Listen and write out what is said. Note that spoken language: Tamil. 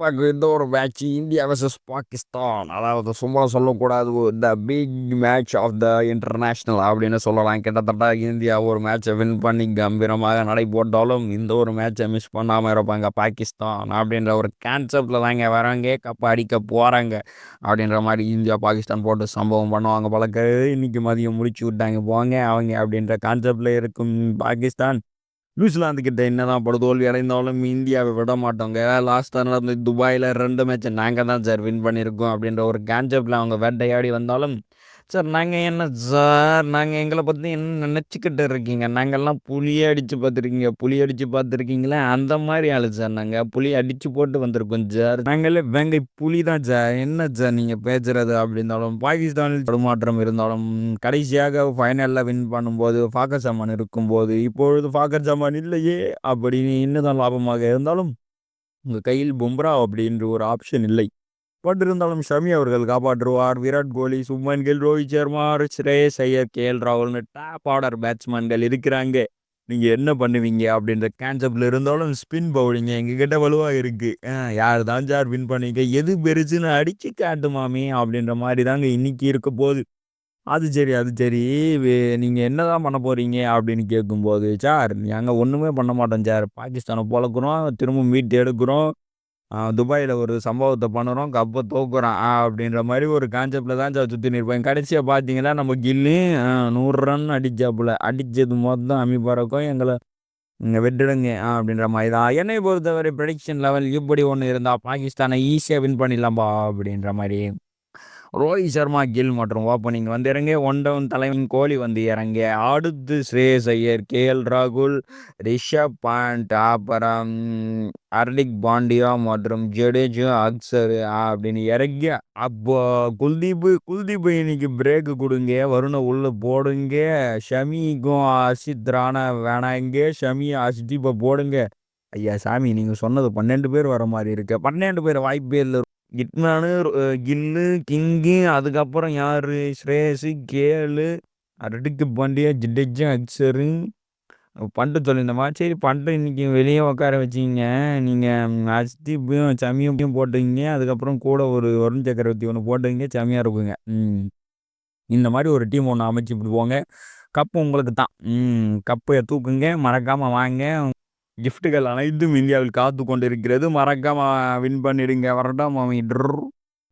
பார்க்க இந்த ஒரு மேட்ச் இந்தியா வர்சஸ் பாகிஸ்தான். அதாவது சும்மா சொல்லக்கூடாது the big match of the international அப்படின்னு சொல்லலாம். கிட்டத்தட்ட இந்தியா ஒரு மேட்சை வின் பண்ணி கம்பீரமாக நடை போட்டாலும் இந்த ஒரு மேட்சை மிஸ் பண்ணாமல் இருப்பாங்க பாகிஸ்தான் அப்படின்ற ஒரு கான்செப்டில் தாங்க வராங்க. கப் அடிக்க போகிறாங்க அப்படின்ற மாதிரி இந்தியா பாகிஸ்தான் போட்டு சம்பவம் பண்ணுவாங்க பழக்க இன்றைக்கி மதியம் முடிச்சு விட்டாங்க போங்க அவங்க அப்படின்ற கான்செப்டில் இருக்கும் பாகிஸ்தான். நியூசிலாந்து கிட்ட என்னதான் படுதோல்வி அடைந்தாலும் இந்தியாவை விட மாட்டோங்க லாஸ்ட்டாக நடந்து துபாயில் ரெண்டு மேட்ச் நாங்கள் தான் சார் வின் பண்ணியிருக்கோம் அப்படின்ற ஒரு கான்செப்டில் அவங்க வேட்டையாடி வந்தாலும் சார் நாங்கள் என்ன சார் நாங்கள் எங்களை பற்றி என்ன நினச்சிக்கிட்டு இருக்கீங்க? நாங்கள்லாம் புளியை அடித்து பார்த்துருக்கீங்க புளி அடித்து பார்த்துருக்கீங்களே அந்த மாதிரி ஆளு சார் நாங்கள் புளி அடித்து போட்டு வந்திருக்கோம் சார். நாங்களே வெங்கை புளி தான் சார். என்ன சார் நீங்கள் பேசுகிறது அப்படி இருந்தாலும் பாகிஸ்தானில் தடுமாற்றம் இருந்தாலும் கடைசியாக ஃபைனலில் வின் பண்ணும்போது ஃபாக்கர் சாமான் இருக்கும்போது இப்பொழுது ஃபாக்கர் சாமான் இல்லையே அப்படின்னு இன்னும் லாபமாக இருந்தாலும் உங்கள் கையில் பும்ரா அப்படின்ற ஒரு ஆப்ஷன் இல்லை. பட் இருந்தாலும் ஷமி அவர்கள் காப்பாற்றுவார். விராட் கோலி சுப்மன் கில் ரோஹித் சர்மா ஸ்ரேயஸ் ஐயர் கே எல் ராகுல்னு டாப் ஆர்டர் பேட்ஸ்மேன்கள் இருக்கிறாங்க. நீங்கள் என்ன பண்ணுவீங்க அப்படின்ற கான்செப்டில் இருந்தாலும் ஸ்பின் பவுலிங்க எங்ககிட்ட வலுவாக இருக்குது யார் தான் சார் வின் பண்ணுவீங்க? எது பெருசுன்னு அடித்து காட்டுமாமே அப்படின்ற மாதிரி தாங்க இன்னைக்கு இருக்க போகுது அது சரி அது சரி. நீங்கள் என்ன தான் பண்ண போகிறீங்க அப்படின்னு கேட்கும்போது சார் நாங்கள் ஒன்றுமே பண்ண மாட்டோம் சார். பாகிஸ்தானை பழக்கிறோம் திரும்ப மீட் எடுக்கிறோம். துபாயில் ஒரு சம்பவத்தை பண்ணுறோம் கப்பை தோக்குறோம் அப்படின்ற மாதிரி ஒரு கான்செப்டில் தான் சார் சுற்றி நிற்பேன் கடைசியாக பார்த்தீங்கன்னா நம்ம கில்லி நூறு ரன் அடித்தாப்புல அடித்தது மொத்தம் அமி எங்களை இங்கே வெட்டிடுங்க அப்படின்ற மாதிரி தான். என்னை பொறுத்தவரை ப்ரெடிக்ஷன் லெவல் இப்படி ஒன்று இருந்தால் பாகிஸ்தானை ஈஸியாக வின் பண்ணிடலாம்பா அப்படின்ற மாதிரி. ரோஹித் சர்மா கில் மற்றும் ஓப்பனிங் வந்து இறங்க ஒன் டவுன் தலைவன் கோலி வந்து இறங்க அடுத்து ஸ்ரேயஸ் ஐயர் கே எல் ராகுல் ரிஷப் பாண்ட் அப்புறம் ஹர்திக் பாண்டியா மற்றும் ஜடேஜா அக்சர் அப்படின்னு இறங்கி அப்போ குல்தீப் குல்தீப் இன்னைக்கு பிரேக்கு கொடுங்க வருண உள்ள போடுங்க ஷமிக்கும் அசித் ராணா வேணாங்க ஷமி அசிதீப்பை போடுங்க. ஐயா சாமி நீங்கள் சொன்னது பன்னெண்டு பேர் வர மாதிரி இருக்கு. பன்னெண்டு பேர் வாய்ப்பே இல்லை. கிட்மேனு கில்லு கிங்கு அதுக்கப்புறம் யார்? ஸ்ரேயஸு கேளு ரெட்டுக்கு பாண்டியா ஜிடேஜா அக்சரு. பண்டு சொல்லியிருந்தமா சரி பண்டு இன்றைக்கி வெளியே உட்கார வச்சிங்க. நீங்கள் அஸ்திப்பையும் சமியும் போட்டுங்க அதுக்கப்புறம் கூட ஒரு வருண் சக்கரவர்த்தி ஒன்று போட்டுங்க செமையாக இருக்குங்க. இந்த மாதிரி ஒரு டீம் ஒன்று அமைச்சு இப்படி போங்க. கப்பு உங்களுக்கு தான். கப்பையை தூக்குங்க. மறக்காமல் வாங்க. கிஃப்ட்டுகள் அனைத்தும் இந்தியாவில் காத்து கொண்டிருக்கிறது மறக்காமல் வின் பண்ணிடுங்க வரட்டும் மாமி